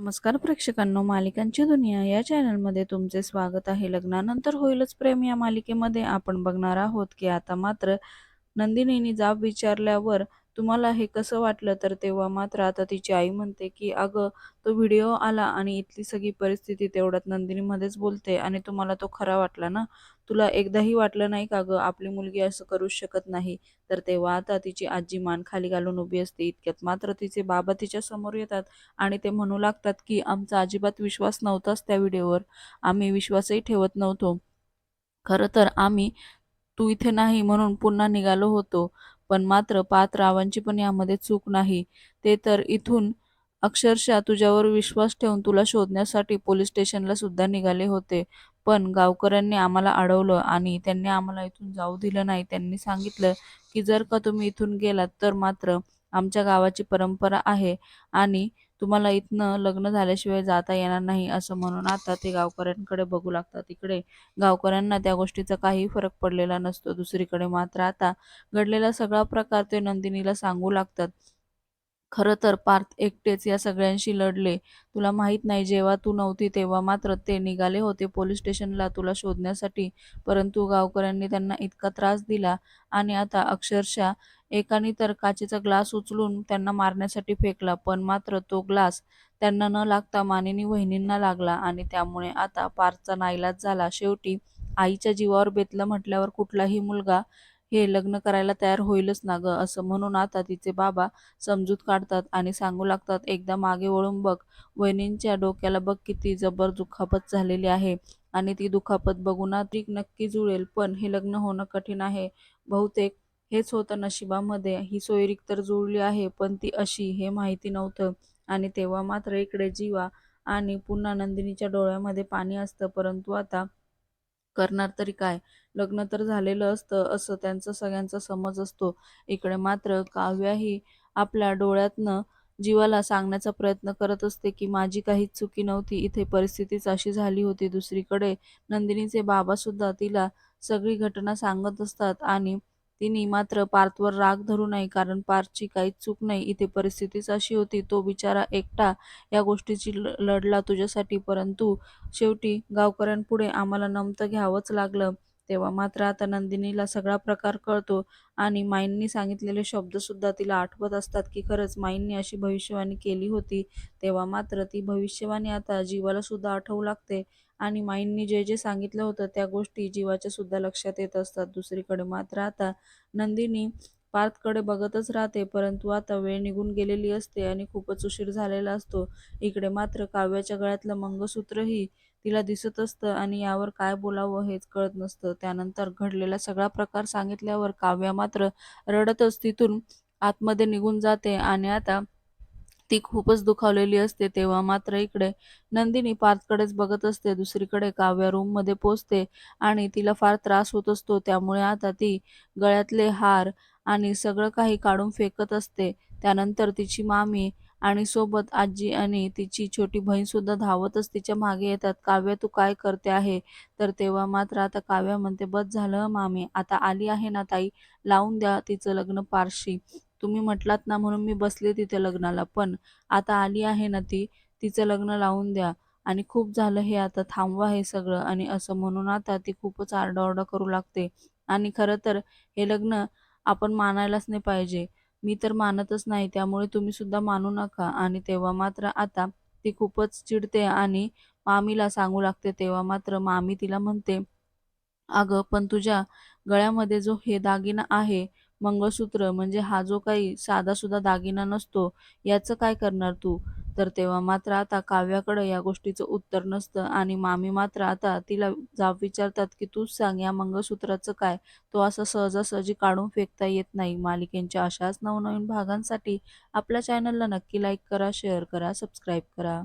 नमस्कार प्रेक्षकांनो मालिकांची दुनिया या चॅनलमध्ये तुमचे स्वागत आहे. लग्नानंतर होईलच प्रेम या मालिकेमध्ये. आपण बघणार आहोत की आता मात्र नंदिनीने जाब विचारल्यावर तुम्हाला हे कसं वाटलं? तर तेव्हा मात्र आता तिची आई म्हणते की अगं तो व्हिडिओ आला आणि इथली सगळी परिस्थिती तेवढ्यात नंदिनीमध्येच बोलते आणि तुम्हाला तो खरा वाटला ना? तुला एकदाही वाटलं नाही का गं? आपली मुलगी असं करूच शकत नाही. तर तेव्हा आता तिची आजी मान खाली घालून उभी असते. इतक्यात मात्र तिचे बाबा तिच्या समोर येतात आणि ते म्हणू लागतात की आमचा अजिबात विश्वास नव्हताच त्या व्हिडिओवर. आम्ही विश्वासही ठेवत नव्हतो. खरं तर आम्ही तू इथे नाही म्हणून पुन्हा निघालो होतो. पण मात्र पाच रावांची पण यामध्ये चूक नाही. ते तर इथून अक्षरशः तुझ्यावर विश्वास ठेवून तुला शोधण्यासाठी पोलीस स्टेशनला सुद्धा निघाले होते. पण गावकऱ्यांनी आम्हाला अडवलं आणि त्यांनी आम्हाला इथून जाऊ दिलं नाही. त्यांनी सांगितलं की जर का तुम्ही इथून गेलात तर मात्र आमच्या गावाची परंपरा आहे आणि तुम्हाला इथनं लग्न झाल्याशिवाय जाता येणार नाही असं म्हणून आता ते गावकऱ्यांकडे बघू लागतात. इकडे गावकऱ्यांना त्या गोष्टीचा काही फरक पडलेला नसतो. दुसरीकडे मात्र आता घडलेला सगळा प्रकार ते नंदिनीला सांगू लागतात. खरं तर पार्थ एकटेच या सगळ्यांशी लढले. तुला माहीत नाही जेव्हा तू नव्हती तेव्हा मात्र ते निघाले होते पोलीस स्टेशनला तुला शोधण्यासाठी. परंतु गावकऱ्यांनी त्यांना इतका त्रास दिला आणि आता अक्षरशः एकाने तर काचेचा ग्लास उचलून त्यांना मारण्यासाठी फेकला पण मात्र तो ग्लास त्यांना न लागता मानिनी वहिनींना लागला आणि त्यामुळे आता पार्थचा नाईलाज झाला. शेवटी आईच्या जीवावर बेतलं म्हटल्यावर कुठलाही मुलगा हे लग्न करायला तयार होईलच ना गं असं म्हणून आता तिचे बाबा समजूत काढतात आणि सांगू लागतात एकदा मागे वळून बघ वहिनींच्या डोक्याला बघ किती जबर दुखापत झालेली आहे आणि ती दुखापत बघून ती नक्की जुळेल पण हे लग्न होणं कठीण आहे. बहुतेक हेच होतं नशिबामध्ये ही सोयरीक तर जुळली आहे पण ती अशी हे माहिती नव्हतं. आणि तेव्हा मात्र इकडे जीवा आणि पुन्हा नंदिनीच्या डोळ्यामध्ये पाणी असतं परंतु आता करणार तरी काय? लग्न तर झालेलं असतं असं त्यांचा सगळ्यांचा समज असतो. इकडे मात्र काव्या ही आपल्या डोळ्यातनं जीवाला सांगण्याचा प्रयत्न करत असते की माझी काहीच चुकी नव्हती इथे परिस्थितीच अशी झाली होती दुसरीकडे. नंदिनीचे बाबा सुद्धा तिला सगळी घटना सांगत असतात आणि तिने मात्र पार्थवर राग धरू नये कारण पार्थची काहीच चूक नाही. इथे परिस्थितीच अशी होती तो बिचारा एकटा या गोष्टीची लढला तुझ्यासाठी. परंतु शेवटी गावकऱ्यांपुढे आम्हाला नमतं घ्यावंच लागलं. तेव्हा मात्र आता नंदिनीला सगळा प्रकार कळतो आणि माईंनी सांगितलेले शब्द सुद्धा तिला आठवत असतात की खरंच माईंनी अशी भविष्यवाणी केली होती. तेव्हा मात्र ती भविष्यवाणी आता जीवाला सुद्धा आठवू लागते आणि माईंनी जे जे सांगितलं होतं त्या गोष्टी जीवाच्या सुद्धा लक्षात येत असतात. दुसरीकडे मात्र आता नंदिनी पार्थकडे बघतच राहते परंतु आता वेळ निघून गेलेली असते आणि खूपच उशीर झालेला असतो. इकडे मात्र काव्याच्या गळ्यातलं मंगळसूत्रही तिला दिसत असतं आणि यावर काय बोलावं हेच कळत नसतं. त्यानंतर घडलेला सगळा प्रकार सांगितल्यावर काव्या मात्र रडतच तिथून आतमध्ये निघून जाते आणि आता ती खूपच दुखावलेली असते. तेव्हा मात्र इकडे नंदिनी पार्थकडेच बघत असते. दुसरीकडे काव्या रूममध्ये पोचते आणि तिला फार त्रास होत असतो. त्यामुळे आता ती गळ्यातले हार आणि सगळं काही काढून फेकत असते. त्यानंतर तिची मामी आणि सोबत आजी आणि तिची छोटी बहीण सुद्धा धावतच तिच्यामागे येतात. काव्या तू काय करते आहे? तर तेव्हा मात्र आता काव्या म्हणते बस झालं मामी आता आली आहे ना ताई लावून द्या तिचं लग्न पारशी. तुम्ही म्हटलात ना म्हणून मी बसले तिथे लग्नाला पण आता आली आहे ना ती तिचं लग्न लावून द्या. आणि खूप झालं हे आता थांबवा हे सगळं. आणि असं म्हणून आता ती खूपच आरडाओरडा करू लागते. आणि खरं तर हे लग्न आपण मानायलाच नाही पाहिजे. मी तर मानतच नाही त्यामुळे तुम्ही सुद्धा मानू नका. आणि तेव्हा मात्र आता ती खूपच चिडते आणि मामीला सांगू लागते. तेव्हा मात्र मामी तिला म्हणते अगं पण तुझ्या गळ्यामध्ये जो हे दागिना आहे मंगळसूत्र म्हणजे हा जो काही साधासुद्धा दागिना नसतो याचं काय करणार तू? तर तेव्हा मात्र आता काव्याकडं या गोष्टीचं उत्तर नसतं आणि मामी मात्र आता तिला जाब विचारतात की तूच सांग या मंगळसूत्राचं काय? तो असं सहजासहजी काढून फेकता येत नाही. मालिकेंच्या अशाच नवनवीन भागांसाठी आपल्या चॅनलला नक्की लाईक करा शेअर करा सबस्क्राईब करा.